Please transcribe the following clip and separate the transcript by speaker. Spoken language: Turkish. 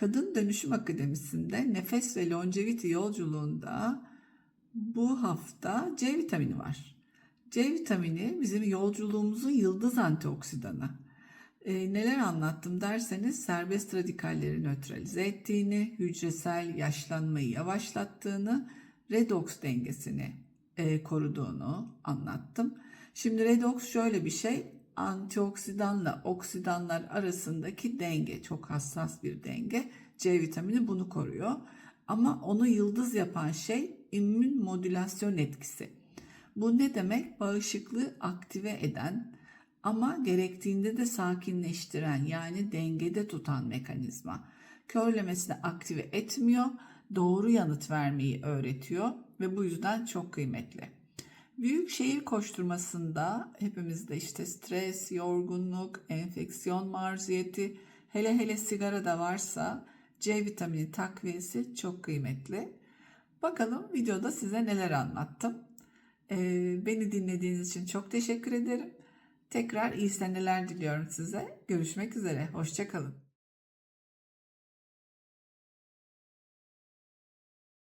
Speaker 1: Kadın Dönüşüm Akademisi'nde nefes ve longevity yolculuğunda bu hafta C vitamini var. C vitamini bizim yolculuğumuzun yıldız antioksidanı. E, neler anlattım derseniz serbest radikalleri nötralize ettiğini, hücresel yaşlanmayı yavaşlattığını, redoks dengesini e, koruduğunu anlattım. Şimdi redoks şöyle bir şey, antioksidanla oksidanlar arasındaki denge çok hassas bir denge. C vitamini bunu koruyor. Ama onu yıldız yapan şey immün modülasyon etkisi. Bu ne demek? Bağışıklığı aktive eden ama gerektiğinde de sakinleştiren yani dengede tutan mekanizma. Körlemesini aktive etmiyor, doğru yanıt vermeyi öğretiyor ve bu yüzden çok kıymetli. Büyük şehir koşturmasında hepimizde işte stres, yorgunluk, enfeksiyon maruziyeti, hele hele sigara da varsa C vitamini takviyesi çok kıymetli. Bakalım videoda size neler anlattım. Ee, beni dinlediğiniz için çok teşekkür ederim. Tekrar iyi seneler diliyorum size. Görüşmek üzere. Hoşçakalın.